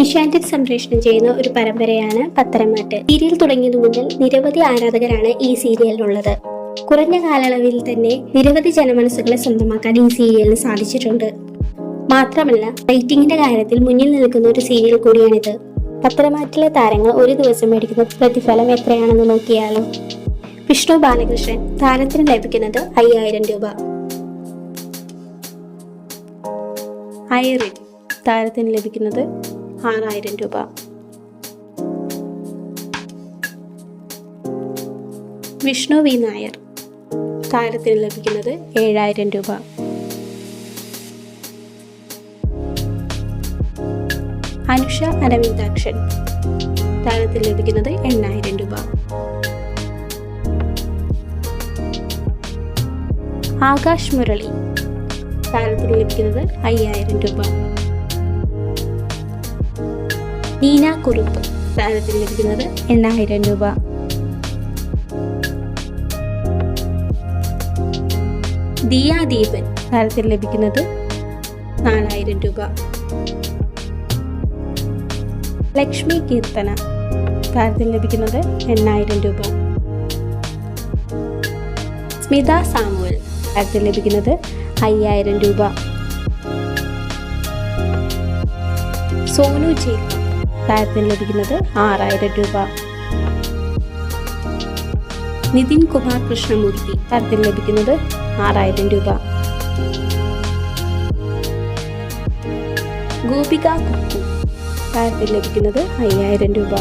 ഏഷ്യാനെറ്റ് സംപ്രേഷണം ചെയ്യുന്ന ഒരു പരമ്പരയാണ് പത്തരമാട്ട്. സീരിയൽ തുടങ്ങിയതു മുതൽ നിരവധി ആരാധകരാണ് ഈ സീരിയലിനുള്ളത് കുറഞ്ഞ കാലയളവിൽ തന്നെ നിരവധി ജനമനസ്സുകളെ സ്വന്തമാക്കാൻ ഈ സീരിയലിന് സാധിച്ചിട്ടുണ്ട്. മാത്രമല്ല റേറ്റിംഗിന്റെ കാര്യത്തിൽ മുന്നിൽ നിൽക്കുന്ന ഒരു സീരിയൽ കൂടിയാണിത്. പത്തരമാറ്റിലെ താരങ്ങൾ ഒരു ദിവസം മേടിക്കുന്ന പ്രതിഫലം എത്രയാണെന്ന് നോക്കിയാലോ? വിഷ്ണു ബാലകൃഷ്ണൻ താരത്തിന് ലഭിക്കുന്നത് അയ്യായിരം രൂപ. അയറിൻ താരത്തിന് ലഭിക്കുന്നത് ആറായിരം രൂപ. വിഷ്ണു വി നായർ. താരത്തിന് ലഭിക്കുന്നത് ഏഴായിരം രൂപ. അനുഷ അരവിന്ദാക്ഷൻ. താരത്തിൽ ലഭിക്കുന്നത് എണ്ണായിരം രൂപ. ആകാശ് മുരളി. താരത്തിന് ലഭിക്കുന്നത് അയ്യായിരം രൂപ. നീന കുറുപ്പ്. താരത്തിൽ ലഭിക്കുന്നത് എണ്ണായിരം രൂപ. ദിയ ദീപൻ താരത്തിൽ ലഭിക്കുന്നത് നാലായിരം രൂപ. ലക്ഷ്മി കീർത്തന. താരത്തിൽ ലഭിക്കുന്നത് എണ്ണായിരം രൂപ. സ്മിത സാമുവൽ. താരത്തിൽ ലഭിക്കുന്നത് അയ്യായിരം രൂപ. സോനു ജേക്കബ് താരത്തിന് ലഭിക്കുന്നത് ആറായിരം രൂപ. നിതിൻ കുമാർ കൃഷ്ണമൂർത്തി. താരത്തിന് ലഭിക്കുന്നത് ആറായിരം രൂപ. ഗോപിക കുക്കു താരത്തിന് ലഭിക്കുന്നത് അയ്യായിരം രൂപ.